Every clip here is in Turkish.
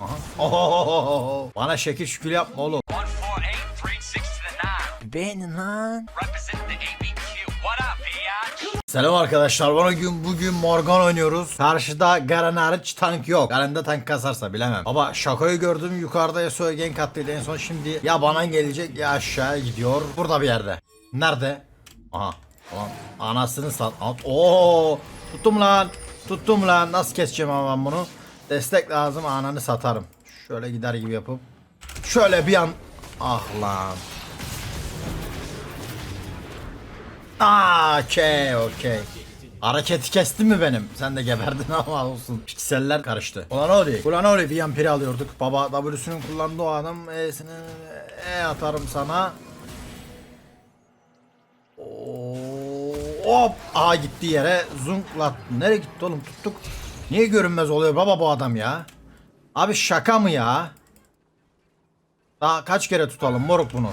Aha. Ohohoho. Bana şekil şükür yapma oğlum. 148, 360 to the 9. Beğenin lan. Selam arkadaşlar. Bugün bugün Morgan oynuyoruz. Karşıda Garen hariç tank yok. Garen'de tank kasarsa bilemem. Baba şakayı gördüm yukarıda Yasuo gank attıydı en son şimdi ya bana gelecek ya aşağı gidiyor. Burada bir yerde. Nerede? Aha. Ulan anasını sat. At. Oo! Tuttum lan. Tuttum lan. Nasıl keseceğim ama ben bunu? Destek lazım ananı satarım. Şöyle gider gibi yapıp. Şöyle bir an. Ah lan. Aa, okey okey. Hareketi kestin mi benim? Sen de geberdin ama olsun. Pikseller karıştı. Ulan Oli. Ulan Oli bir yampiri alıyorduk. Baba W'sünün kullandığı o adam E'sini E atarım sana. Oo, Hop. Aha gitti yere. Zunklat. Nereye gitti oğlum tuttuk. Niye görünmez oluyor baba bu adam ya? Abi şaka mı ya? Daha kaç kere tutalım moruk bunu?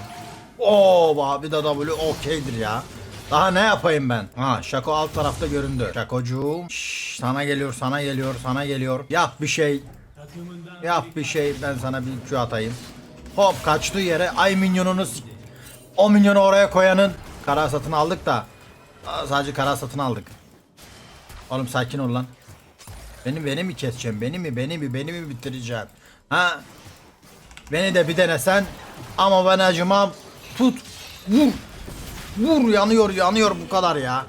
Oo abi de W okeydir ya. Daha ne yapayım ben? Ha Şako alt tarafta göründü. Şakocuğum. Şşş, sana geliyor sana geliyor sana geliyor. Yap bir şey. Yap bir şey ben sana bir Q atayım. Hop kaçtığı yere ay minyonunu o minyonu oraya koyanın kara satın aldık da sadece kara satın aldık. Oğlum sakin ol lan. Beni beni mi keseceksin? Beni mi beni mi beni mi bitireceksin? Ha? Beni de bir denesen ama ben acımam. Tut. Vur. Vur yanıyor yanıyor bu kadar ya.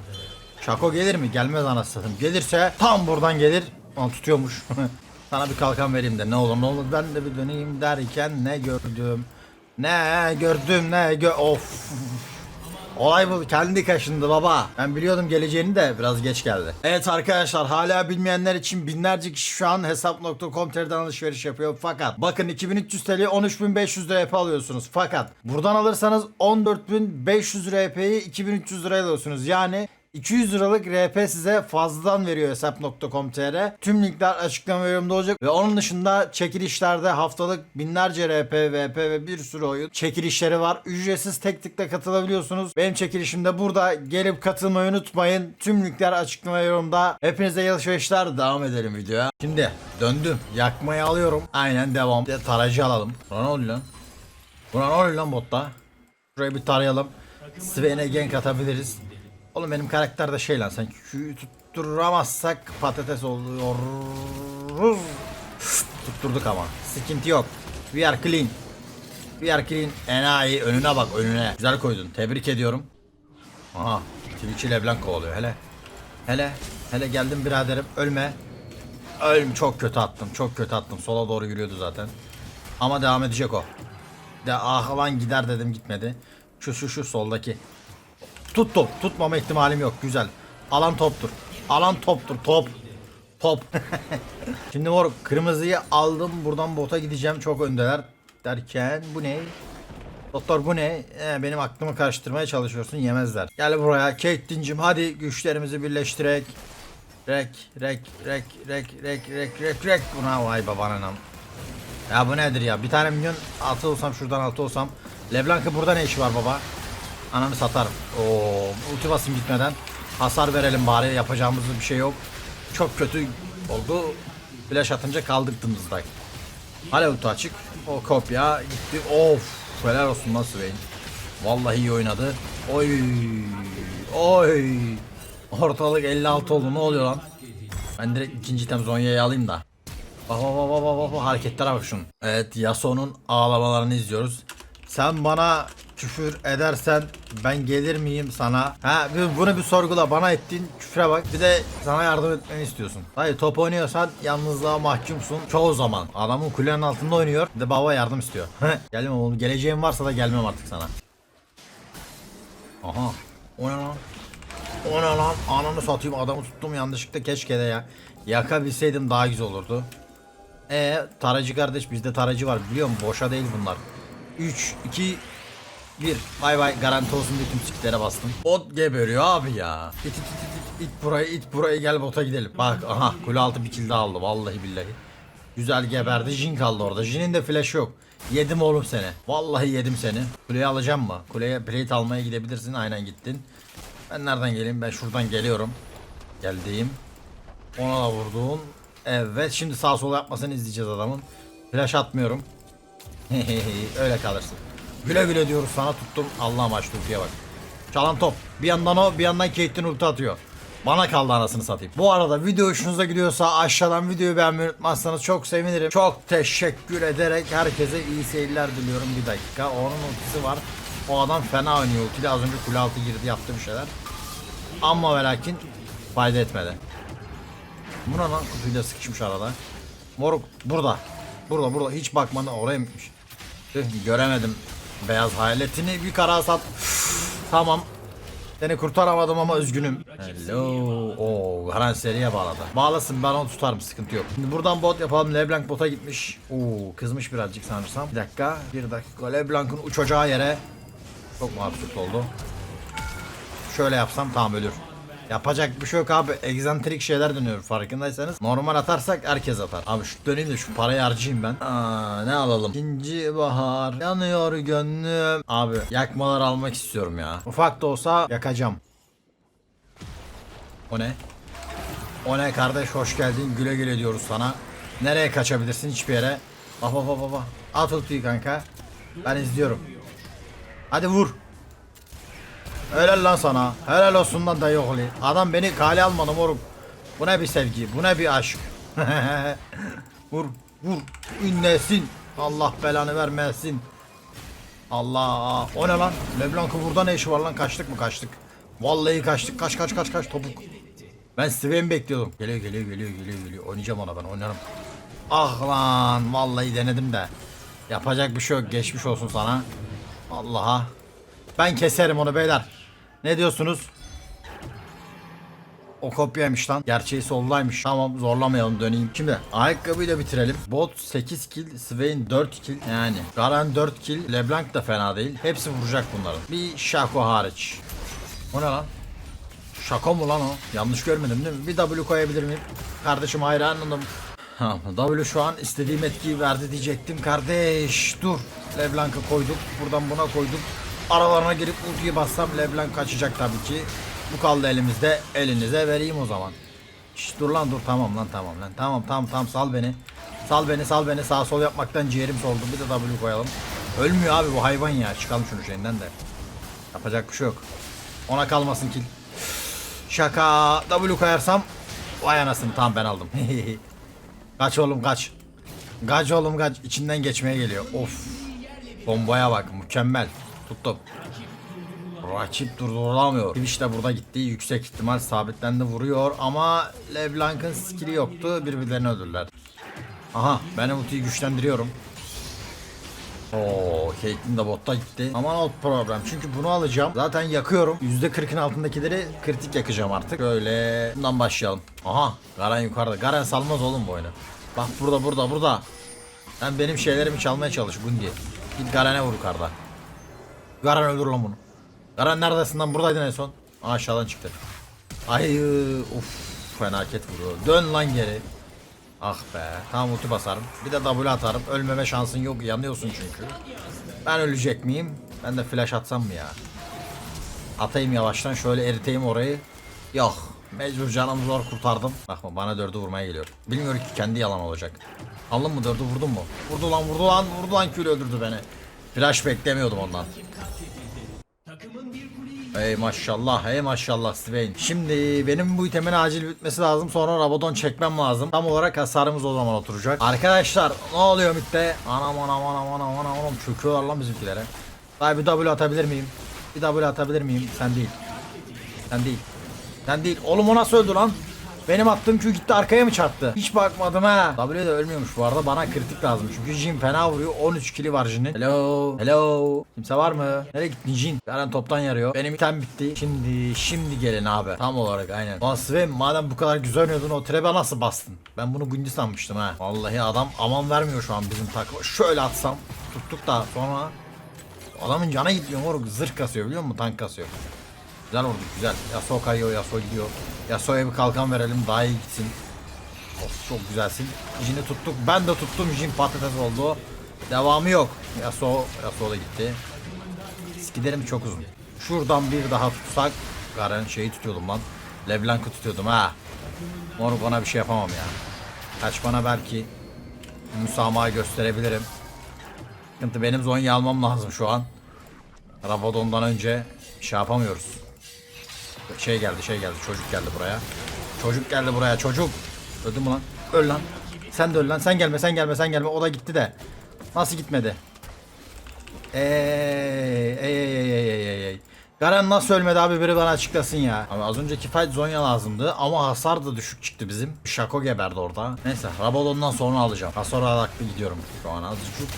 Şako gelir mi? Gelmez anasını. Gelirse tam buradan gelir. Lan tutuyormuş. Sana bir kalkan vereyim de ne olur ne olur ben de bir döneyim derken ne gördüm. Ne gördüm ne gö of. Olay bu kendi kaşındı baba. Ben biliyordum geleceğini de biraz geç geldi. Evet arkadaşlar hala bilmeyenler için binlerce kişi şu an hesap.com.tr'den alışveriş yapıyor. Fakat bakın 2300 TL 13.500 RP alıyorsunuz. Fakat buradan alırsanız 14.500 RP'yi 2300 liraya alıyorsunuz. Yani 200 liralık RP size fazladan veriyor hesap.com.tr. Tüm linkler açıklama yorumda olacak. Ve onun dışında çekilişlerde haftalık binlerce RP, VP ve bir sürü oyun çekilişleri var. Ücretsiz tek tıkla katılabiliyorsunuz. Benim çekilişimde burada gelip katılmayı unutmayın. Tüm linkler açıklama yorumda. Hepinize iyi alışverişler. Devam edelim videoya. Şimdi döndüm. Yakmayı alıyorum. Aynen devam. Bir de tarayıcı alalım. Buna ne oluyor lan? Buna ne oluyor lan botta? Şurayı bir tarayalım. Sven'e gank atabiliriz. Oğlum benim karakter de şey lan sen Q'yu tutturamazsak patates oluyoruz. Tutturduk ama. Sıkıntı yok. We are clean. We are clean. Enayi önüne bak önüne. Güzel koydun. Tebrik ediyorum. Aha. Twitch'i Leblanc kovalıyor hele. Hele. Hele geldim biraderim. Ölme. Ölüm çok kötü attım. Çok kötü attım. Sola doğru yürüyordu zaten. Ama devam edecek o. De ah lan gider dedim gitmedi. Şu şu şu soldaki. Tuttum. Tutmama ihtimalim yok. Güzel. Alan toptur. Alan toptur. Top. Top. Şimdi mor kırmızıyı aldım. Buradan bota gideceğim. Çok öndeler. Derken bu ne? Doktor bu ne? Ee, benim aklımı karıştırmaya çalışıyorsun. Yemezler. Gel buraya. Caitlyn'cim hadi güçlerimizi birleştirek. Rek, rek, rek, rek, rek, rek, rek, rek. Buna vay babananam. Ya bu nedir ya? Bir tane milyon altı olsam şuradan altı olsam. Leblanc'ın burada ne işi var baba? Ananı satarım. Oo, ulti basayım gitmeden. Hasar verelim bari yapacağımız bir şey yok. Çok kötü oldu. Flash atınca kaldık dımızda. Hala ulti açık. O kopya gitti. Of. Helal olsun lan Swain. Vallahi iyi oynadı. Oy. Oy. Ortalık 56 oldu. Ne oluyor lan? Ben direkt ikinci item Zonya'yı alayım da. Bak bak bak bak bak bak hareketlere bak şunun. Evet Yasuo'nun ağlamalarını izliyoruz. Sen bana küfür edersen ben gelir miyim sana? Ha bunu bir sorgula bana ettiğin küfre bak. Bir de sana yardım etmeni istiyorsun. Hayır top oynuyorsan yalnızlığa mahkumsun. Çoğu zaman. Adamın kulenin altında oynuyor. De baba yardım istiyor. Gelmem oğlum. Geleceğim varsa da gelmem artık sana. Aha. O ne lan? O ne lan? Ananı satayım adamı tuttum yanlışlıkla keşke de ya. Yakabilseydim daha güzel olurdu. E taracı kardeş bizde taracı var biliyor musun? Boşa değil bunlar. 3, 2, 1. Bay bay garanti olsun diye tüm siklere bastım. Bot geberiyor abi ya. İt it it it it, it burayı it burayı gel bota gidelim. Bak aha kule altı bir kill daha aldı vallahi billahi. Güzel geberdi. Jin kaldı orada. Jin'in de flash yok. Yedim oğlum seni. Vallahi yedim seni. Kuleyi alacağım mı? Kuleye plate almaya gidebilirsin. Aynen gittin. Ben nereden geleyim? Ben şuradan geliyorum. Geldiğim. Ona da vurdun. Evet şimdi sağ sol yapmasını izleyeceğiz adamın. Flash atmıyorum. Öyle kalırsın. Güle güle diyoruz sana tuttum. Allah'ım aç ultiye bak. Çalan top. Bir yandan o bir yandan Caitlyn ulti atıyor. Bana kaldı anasını satayım. Bu arada video hoşunuza gidiyorsa aşağıdan videoyu beğenmeyi unutmazsanız çok sevinirim. Çok teşekkür ederek herkese iyi seyirler diliyorum. Bir dakika. Onun ultisi var. O adam fena oynuyor ultiyle. Az önce kule altı girdi yaptı bir şeyler. Ama ve lakin fayda etmedi. Bu ne lan kutuyla sıkışmış arada. Moruk burada. Burada burada hiç bakmadan oraya gitmiş? Göremedim. Beyaz hayaletini bir kara sat. tamam. Seni kurtaramadım ama üzgünüm. Hello. Oo, Garan seriye bağladı. Bağlasın ben onu tutarım sıkıntı yok. Şimdi buradan bot yapalım. Leblanc bota gitmiş. Oo, kızmış birazcık sanırsam. Bir dakika. Bir dakika. Leblanc'ın uçacağı yere. Çok mu absürt oldu? Şöyle yapsam tamam ölür. Yapacak bir şey yok abi. Egzantrik şeyler dönüyor farkındaysanız. Normal atarsak herkes atar. Abi şu döneyim de şu parayı harcayayım ben. Aa, ne alalım? İkinci bahar yanıyor gönlüm. Abi yakmalar almak istiyorum ya. Ufak da olsa yakacağım. O ne? O ne kardeş hoş geldin güle güle diyoruz sana. Nereye kaçabilirsin hiçbir yere. Baba baba baba. At ultiyi kanka. Ben izliyorum. Hadi vur. Helal lan sana. Helal olsun lan dayı oğlu. Adam beni kale almadı moruk. Bu ne bir sevgi, bu ne bir aşk. vur, vur, ünlesin. Allah belanı vermesin. Allah, o ne lan? Leblanc'ın burada ne işi var lan? Kaçtık mı? Kaçtık. Vallahi kaçtık. Kaç kaç kaç kaç topuk. Ben Sven bekliyordum. Geliyor geliyor geliyor geliyor geliyor. Oynayacağım ona ben oynarım. Ah lan vallahi denedim de. Yapacak bir şey yok. Geçmiş olsun sana. Allah'a. Ben keserim onu beyler. Ne diyorsunuz? O kopyaymış lan. Gerçeği soldaymış. Tamam zorlamayalım döneyim. Şimdi ayakkabıyla bitirelim. Bot 8 kill, Swain 4 kill. Yani Garen 4 kill, LeBlanc da fena değil. Hepsi vuracak bunların. Bir Shaco hariç. O ne lan? Şaka mı lan o? Yanlış görmedim değil mi? Bir W koyabilir miyim? Kardeşim hayranım. Ha, W şu an istediğim etkiyi verdi diyecektim kardeş. Dur. Leblanc'ı koyduk. Buradan buna koyduk. Aralarına girip ultiyi bassam Leblanc kaçacak tabii ki. Bu kaldı elimizde. Elinize vereyim o zaman. Şş, dur lan dur tamam lan tamam lan. Tamam tamam tamam sal beni. Sal beni sal beni sağ sol yapmaktan ciğerim soldu. Bir de W koyalım. Ölmüyor abi bu hayvan ya. Çıkalım şunu şeyinden de. Yapacak bir şey yok. Ona kalmasın kill. Şaka. W koyarsam vay anasını tamam ben aldım. kaç oğlum kaç. Kaç oğlum kaç. İçinden geçmeye geliyor. Of. Bombaya bak mükemmel. Tuttum. Rakip durdurulamıyor. Twitch de burada gitti. Yüksek ihtimal sabitlendi vuruyor ama LeBlanc'ın skill'i yoktu. Birbirlerini öldürdüler. Aha ben ultiyi güçlendiriyorum. Oo, Caitlyn de botta gitti. Aman o problem. Çünkü bunu alacağım. Zaten yakıyorum. %40'ın altındakileri kritik yakacağım artık. Böyle bundan başlayalım. Aha, Garen yukarıda. Garen salmaz oğlum bu oyunu. Bak burada burada burada. Sen benim şeylerimi çalmaya çalış Gundi. Git Garen'e vur yukarıda. Garen öldür lan bunu. Garen neredesin lan? Buradaydın en son. Aşağıdan çıktı. Ay uf fenaket vuruyor. Dön lan geri. Ah be. Tamam ulti basarım. Bir de W atarım. Ölmeme şansın yok. Yanıyorsun çünkü. Ben ölecek miyim? Ben de flash atsam mı ya? Atayım yavaştan şöyle eriteyim orayı. Yok. Mecbur canımı zor kurtardım. Bakma bana dördü vurmaya geliyor. Bilmiyorum ki kendi yalan olacak. Aldın mı dördü vurdun mu? Vurdu lan vurdu lan vurdu lan kül öldürdü beni. Flash beklemiyordum ondan. Hey maşallah hey maşallah Swain. Şimdi benim bu itemin acil bitmesi lazım. Sonra Rabadon çekmem lazım. Tam olarak hasarımız o zaman oturacak. Arkadaşlar ne oluyor mitte? Anam anam anam anam anam anam çöküyorlar lan bizimkilere. Daha bir W atabilir miyim? Bir W atabilir miyim? Sen değil. Sen değil. Sen değil. Oğlum o nasıl öldü lan? Benim attığım Q gitti arkaya mı çarptı? Hiç bakmadım ha. W de ölmüyormuş bu arada. Bana kritik lazım. Çünkü Jin fena vuruyor. 13 kili var Jin'in. Hello. Hello. Kimse var mı? Nereye gittin Jin? Garen toptan yarıyor. Benim item bitti. Şimdi şimdi gelin abi. Tam olarak aynen. Lan Sven madem bu kadar güzel oynuyordun o trebe nasıl bastın? Ben bunu Gundi sanmıştım ha. Vallahi adam aman vermiyor şu an bizim takıma. Şöyle atsam. Tuttuk da sonra Adamın cana gitmiyor moruk zırh kasıyor biliyor musun tank kasıyor. Güzel vurduk güzel. Yasuo kayıyor Yasuo gidiyor. Yasuo'ya bir kalkan verelim daha iyi gitsin. Of çok güzelsin. Jin'i tuttuk. Ben de tuttum. Jin patates oldu. Devamı yok. Yasuo, Yasuo da gitti. Skilerim çok uzun. Şuradan bir daha tutsak. Garen şeyi tutuyordum lan. Leblanc'ı tutuyordum ha. Moruk ona bir şey yapamam ya. Kaç bana belki. müsamaha gösterebilirim. Sıkıntı benim Zonya almam lazım şu an. Rabadon'dan önce şey yapamıyoruz. Şey geldi şey geldi çocuk geldi buraya. Çocuk geldi buraya çocuk. Öldü mü lan? Öl lan. Sen de öl lan. Sen gelme sen gelme sen gelme. O da gitti de. Nasıl gitmedi? Ey ey ey ey ey ey ey. Garen nasıl ölmedi abi biri bana açıklasın ya. Abi az önceki fight Zonya lazımdı ama hasar da düşük çıktı bizim. Şako geberdi orada. Neyse Rabadon'dan sonra alacağım. Hasar alaklı gidiyorum şu an azıcık.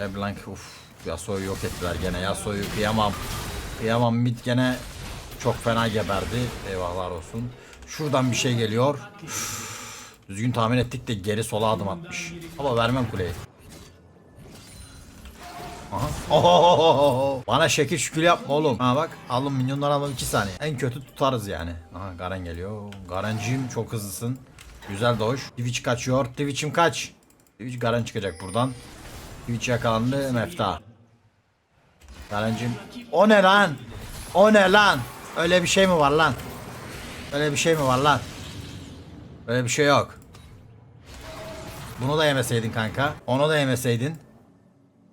Leblanc uf Yasuo'yu yok ettiler gene. Yasuo'yu kıyamam. Kıyamam mid gene çok fena geberdi. Eyvahlar olsun. Şuradan bir şey geliyor. Üf. Düzgün tahmin ettik de geri sola adım atmış. Ama vermem kuleyi. Aha. Bana şekil şükür yapma oğlum. Ha bak alın milyonlar alın 2 saniye. En kötü tutarız yani. Aha Garen geliyor. Garenciğim çok hızlısın. Güzel doş. Twitch kaçıyor. Twitch'im kaç. Twitch Garen çıkacak buradan. Twitch yakalandı. Mefta. Garencim. O ne lan? O ne lan? Öyle bir şey mi var lan? Öyle bir şey mi var lan? Öyle bir şey yok. Bunu da yemeseydin kanka. Onu da yemeseydin.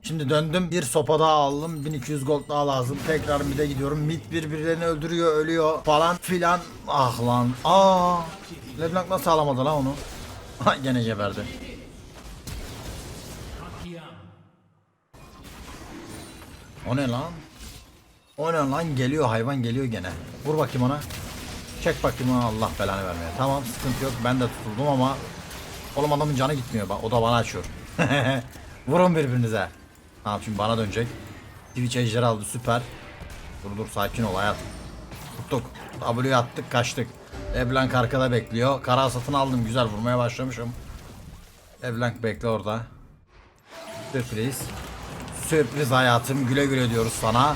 Şimdi döndüm bir sopa daha aldım 1200 gold daha lazım tekrar mid'e gidiyorum mid birbirlerini öldürüyor ölüyor falan filan ah lan aa Leblanc nasıl alamadı lan onu gene geberdi O ne lan O ne lan geliyor hayvan geliyor gene Vur bakayım ona Çek bakayım ona Allah belanı vermeye Tamam sıkıntı yok ben de tutuldum ama Oğlum adamın canı gitmiyor bak o da bana açıyor Vurun birbirinize Tamam şimdi bana dönecek. Twitch ejderi aldı süper. Dur dur sakin ol hayat. Tuttuk. W'yu attık kaçtık. Eblank arkada bekliyor. Kara satın aldım güzel vurmaya başlamışım. Eblank bekle orada. Sürpriz. Sürpriz hayatım güle güle diyoruz sana.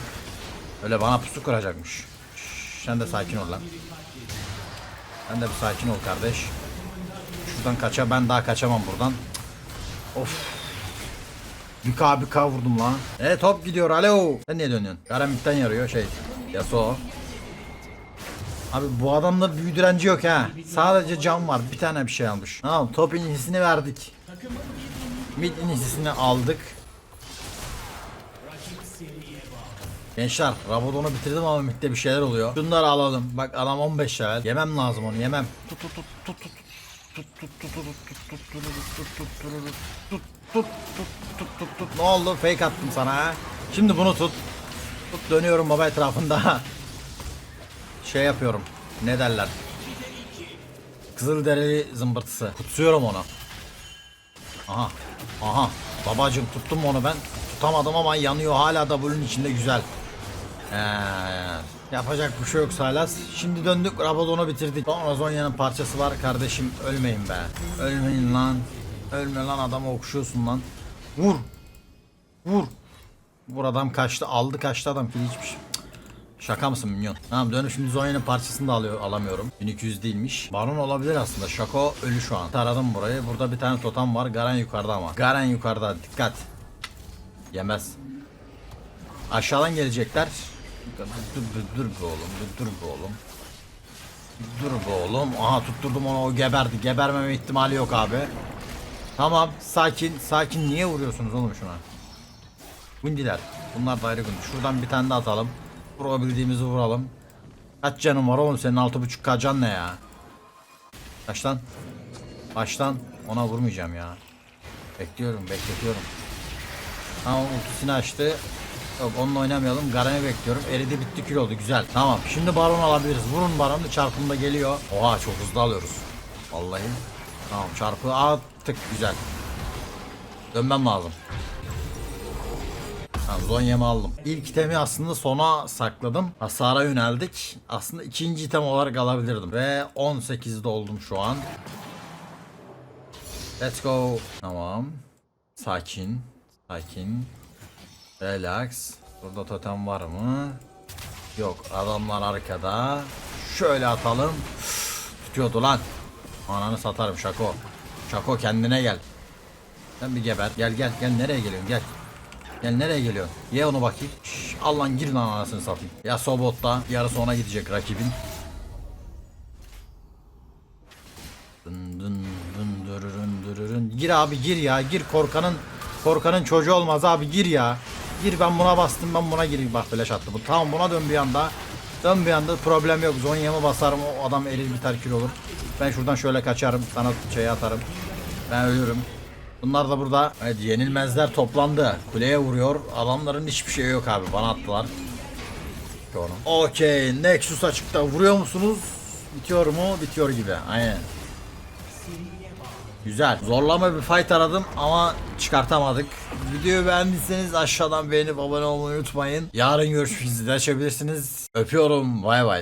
Öyle bana pusu kuracakmış. Şş, sen de sakin ol lan. Sen de bir sakin ol kardeş. Şuradan kaça ben daha kaçamam buradan. Of. Bir K vurdum lan. E top gidiyor alo. Sen niye dönüyorsun? Midden yarıyor şey. Yasuo. Abi bu adamda büyü direnci yok ha. Sadece cam var. Bir tane bir şey almış. Tamam top inisini verdik. Mid inisini aldık. Gençler Rabadon'u bitirdim ama Ümit'te bir şeyler oluyor. Şunları alalım. Bak adam 15 level. Yemem lazım onu yemem. Tut tut tut tut tut. tut, tut, tut, tut, tut, tut, tut, tut, tut, tut, tut, tut, tut, tut. Ne oldu? Fake attım sana. Şimdi bunu tut. Tut dönüyorum baba etrafında. şey yapıyorum. Ne derler? Kızılderili zımbırtısı. Kutsuyorum onu. Aha. Aha. Babacım tuttum onu ben. Tutamadım ama yanıyor hala da bunun içinde güzel. Yapacak bir şey yok Salas. Şimdi döndük Rabadon'u bitirdik. Sonra Zonya'nın parçası var kardeşim. Ölmeyin be. Ölmeyin lan. Ölme lan adamı okşuyorsun lan. Vur. Vur. Vur adam kaçtı. Aldı kaçtı adam. Hiçbir şey. Şaka mısın minyon? Tamam dönüp şimdi Zonya'nın parçasını da alıyor, alamıyorum. 1200 değilmiş. Baron olabilir aslında. Şako ölü şu an. Taradım burayı. Burada bir tane totem var. Garen yukarıda ama. Garen yukarıda. Dikkat. Yemez. Aşağıdan gelecekler. Dur, dur, dur, dur be oğlum. Dur, dur be oğlum. Dur be oğlum. Aha tutturdum onu o geberdi. Gebermeme ihtimali yok abi. Tamam sakin sakin niye vuruyorsunuz oğlum şuna? Gundiler. Bunlar da ayrı gundi. Şuradan bir tane de atalım. Vurabildiğimizi vuralım. Kaç canın var oğlum senin 6.5k can ne ya? Baştan. Baştan. Ona vurmayacağım ya. Bekliyorum bekletiyorum. Tamam ultisini açtı. Yok onunla oynamayalım. Garen'i bekliyorum. Eridi bitti kül oldu. Güzel. Tamam. Şimdi baron alabiliriz. Vurun baronu. Çarpımda geliyor. Oha çok hızlı alıyoruz. Vallahi. Tamam çarpı attık. Güzel. Dönmem lazım. Tamam Zonya'mı aldım. İlk itemi aslında sona sakladım. Hasara yöneldik. Aslında ikinci item olarak alabilirdim. Ve 18'de oldum şu an. Let's go. Tamam. Sakin. Sakin. Relax. Burada totem var mı? Yok. Adamlar arkada. Şöyle atalım. Üf, Tutuyordu lan. Ananı satarım Şako. Şako kendine gel. Sen bir geber. Gel gel gel nereye geliyorsun gel. Gel nereye geliyorsun? Ye onu bakayım. Şş, al lan gir lan anasını satayım. Ya Sobot'ta yarısı ona gidecek rakibin. Dın dın dın dırırın Dürürün. Gir abi gir ya. Gir korkanın korkanın çocuğu olmaz abi gir ya. Gir ben buna bastım ben buna gireyim. Bak flash attı bu. Tamam buna dön bir anda. Dön bir anda problem yok. Zonya'mı basarım o adam erir biter kül olur. Ben şuradan şöyle kaçarım. Sana şey atarım. Ben ölürüm. Bunlar da burada. Evet yenilmezler toplandı. Kuleye vuruyor. Adamların hiçbir şey yok abi. Bana attılar. Okey. Nexus açıkta. Vuruyor musunuz? Bitiyor mu? Bitiyor gibi. Aynen. Güzel. Zorlama bir fight aradım ama çıkartamadık. Videoyu beğendiyseniz aşağıdan beğenip abone olmayı unutmayın. Yarın görüşmek üzere açabilirsiniz. Öpüyorum. Bay bay.